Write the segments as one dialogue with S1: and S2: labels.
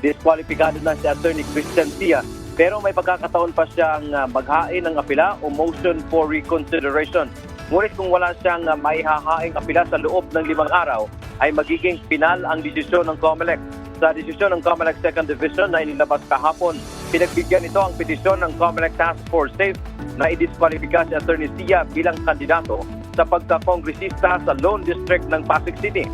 S1: diskwalipikado na si Attorney Christian Sia pero may pagkakataon pa siyang ah, maghain ng apela o motion for reconsideration. Ngunit kung wala siyang uh, maihahaing apela sa loob ng limang araw, ay magiging final ang desisyon ng COMELEC. Sa desisyon ng COMELEC Second Division na inilabas kahapon, pinagbigyan ito ang petisyon ng COMELEC Task Force SAFE na idiskwalipika si Attorney Sia bilang kandidato sa pagkakongresista sa Lone District ng Pasig City.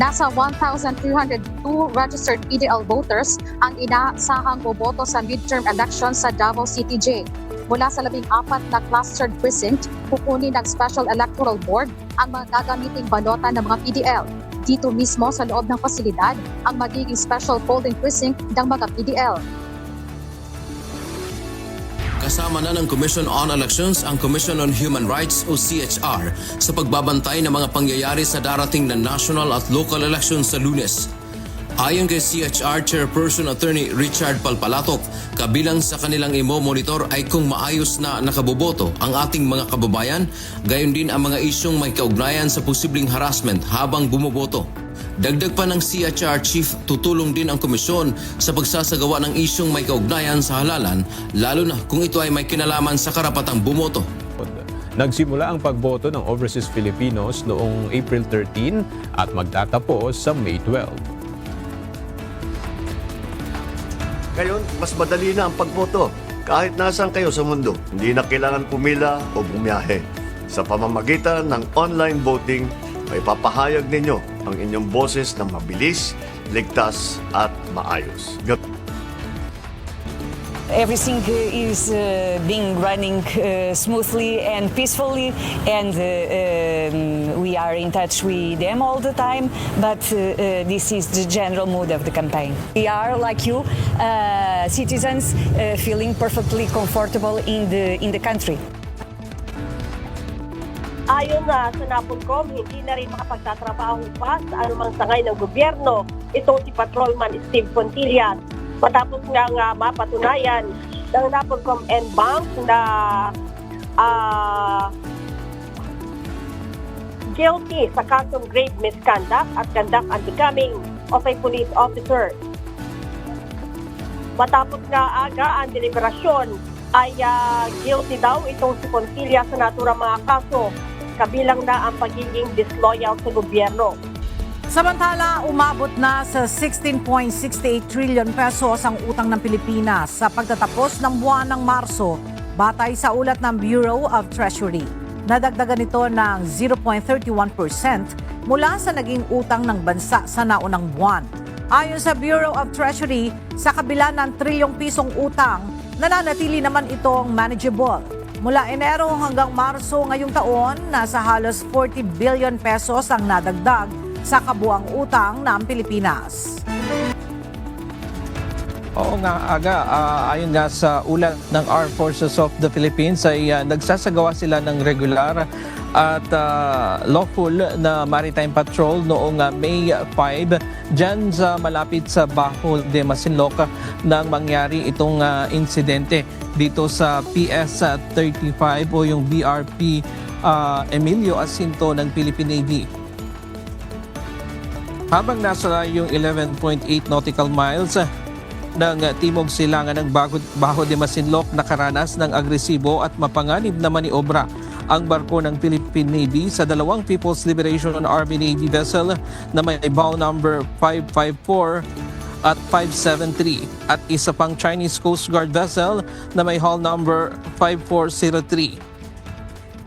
S2: Nasa 1,302 registered PDL voters ang inaasahang boboto sa midterm election sa Davao City Jail. Mula sa labing apat na clustered precinct, kukunin ng Special Electoral Board ang mga gagamiting balota ng mga PDL. Dito mismo sa loob ng pasilidad ang magiging special polling precinct ng mga PDL.
S3: Kasama na ng Commission on Elections ang Commission on Human Rights o CHR sa pagbabantay ng mga pangyayari sa darating na national at local elections sa lunes. Ayon kay CHR Chairperson Attorney Richard Palpalatok, kabilang sa kanilang imo-monitor ay kung maayos na nakaboboto ang ating mga kababayan, gayon din ang mga isyong may kaugnayan sa posibleng harassment habang bumoboto. Dagdag pa ng CHR Chief, tutulong din ang komisyon sa pagsasagawa ng isyong may kaugnayan sa halalan, lalo na kung ito ay may kinalaman sa karapatang bumoto.
S4: Nagsimula ang pagboto ng overseas Filipinos noong April 13 at magtatapos sa May 12.
S5: Ngayon, mas madali na ang pagboto. Kahit nasaan kayo sa mundo, hindi na kailangan pumila o bumiyahe. Sa pamamagitan ng online voting, may papahayag ninyo ang inyong boses na mabilis, ligtas at maayos.
S6: Everything uh, is uh, being running uh, smoothly and peacefully, and uh, um, we are in touch with them all the time. But uh, uh, this is the general mood of the campaign. We are, like you, uh, citizens, uh, feeling perfectly comfortable in the in the country.
S7: Ayon na sa Napolcom, hindi na rin makapagtatrabaho pa sa anumang sangay ng gobyerno itong si Patrolman Steve Contillas. Matapos nga nga mapatunayan ng Napolcom and Bank na ah, guilty sa kasong grave misconduct at conduct unbecoming of a police officer. Matapos nga aga ang deliberasyon ay ah, guilty daw itong si Contillas sa naturang mga kaso kabilang na ang pagiging disloyal sa gobyerno.
S8: Samantala, umabot na sa 16.68 trillion pesos ang utang ng Pilipinas sa pagtatapos ng buwan ng Marso, batay sa ulat ng Bureau of Treasury. Nadagdagan ito ng 0.31% mula sa naging utang ng bansa sa naunang buwan. Ayon sa Bureau of Treasury, sa kabila ng trilyong pisong utang, nananatili naman itong manageable. Mula Enero hanggang Marso ngayong taon, nasa halos 40 billion pesos ang nadagdag sa kabuang utang ng Pilipinas.
S9: Oo nga, aga. Ah, ayon nga sa ulat ng Armed Forces of the Philippines ay ah, nagsasagawa sila ng regular at ah, lawful na maritime patrol noong ah, May 5 dyan sa malapit sa Baho de Masinloc nang mangyari itong ah, insidente dito sa PS-35 o yung BRP ah, Emilio Asinto ng Philippine Navy. Habang nasa yung 11.8 nautical miles ng Timog Silangan ng Baho de Masinloc nakaranas ng agresibo at mapanganib na maniobra ang barko ng Philippine Navy sa dalawang People's Liberation Army Navy vessel na may bow number 554 at 573 at isa pang Chinese Coast Guard vessel na may hull number 5403.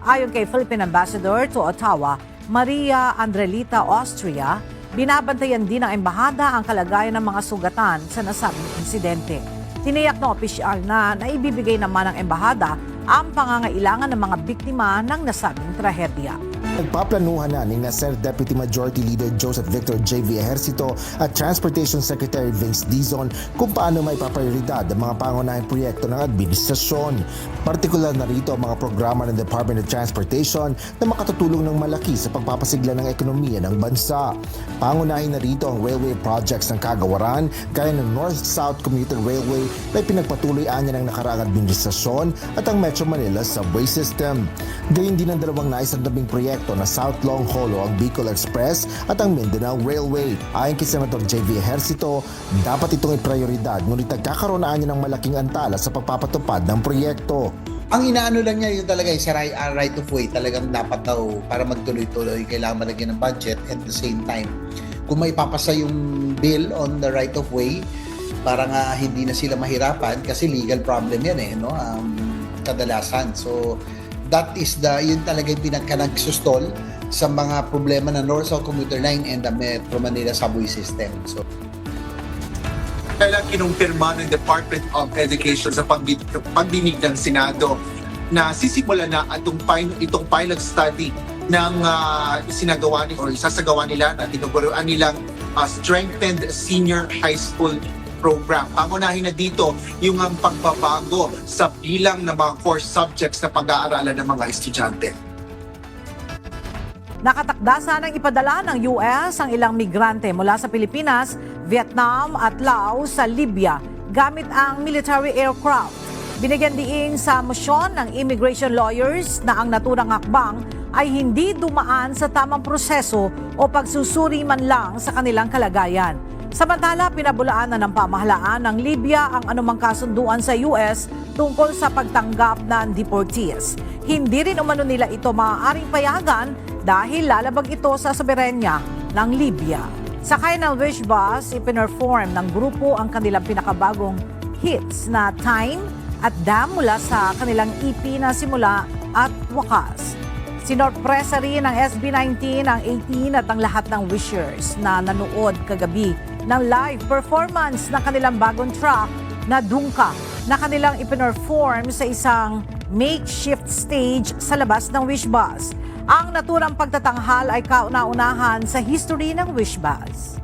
S8: Ayon kay Philippine Ambassador to Ottawa, Maria Andrelita Austria, binabantayan din ng embahada ang kalagayan ng mga sugatan sa nasabing insidente. Tiniyak ng opisyal na naibibigay naman ng embahada ang pangangailangan ng mga biktima ng nasabing trahedya.
S10: Nagpaplanuhan na ni na Senate Deputy Majority Leader Joseph Victor J.V. Ejercito at Transportation Secretary Vince Dizon kung paano may paprioridad ang mga pangunahing proyekto ng administrasyon. Partikular na rito ang mga programa ng Department of Transportation na makatutulong ng malaki sa pagpapasigla ng ekonomiya ng bansa. Pangunahin na rito ang railway projects ng kagawaran gaya ng North-South Commuter Railway na pinagpatuloy anya ng nakaraang administrasyon at ang Metro Manila Subway System. Gayun din ang dalawang naisandabing proyekto proyekto na South Long Holo ang Bicol Express at ang Mindanao Railway. Ayon kay Senator JV Ejercito, dapat itong iprioridad ngunit nagkakaroon na niya ng malaking antala sa pagpapatupad ng proyekto.
S11: Ang inaano lang niya yun talaga right, uh, right of way. Talagang dapat daw para magtuloy-tuloy kailangan malagyan ng budget at the same time. Kung may papasa yung bill on the right of way, para nga hindi na sila mahirapan kasi legal problem yan eh, no? Um, kadalasan. So, that is the, yun talaga yung pinagkanagsustol sa mga problema ng North-South Commuter Line and the Metro Manila Subway System. So,
S12: kailan kinumpirma ng Department of Education sa pagdinig ng Senado na sisimula na itong, pil- itong pilot study ng ah, sinagawa ni or sasagawa nila na tinuguruan nilang ah, strengthened senior high school program. Pangunahin na dito yung ang pagbabago sa bilang ng mga core subjects na pag-aaralan ng mga estudyante.
S8: Nakatakda sanang ipadala ng US ang ilang migrante mula sa Pilipinas, Vietnam at Laos sa Libya gamit ang military aircraft. Binigyan diin sa motion ng immigration lawyers na ang naturang hakbang ay hindi dumaan sa tamang proseso o pagsusuri man lang sa kanilang kalagayan. Samantala, pinabulaan na ng pamahalaan ng Libya ang anumang kasunduan sa US tungkol sa pagtanggap ng deportees. Hindi rin umano nila ito maaaring payagan dahil lalabag ito sa soberenya ng Libya. Sakay ng Wish Bus, ipinerform ng grupo ang kanilang pinakabagong hits na Time at Dam mula sa kanilang EP na Simula at Wakas. Sinorpresa rin ng SB19 ang 18 at ang lahat ng wishers na nanood kagabi ng live performance ng kanilang bagong track na Dungka na kanilang ipinerform sa isang makeshift stage sa labas ng Wish Bus. Ang naturang pagtatanghal ay kauna-unahan sa history ng Wish Bus.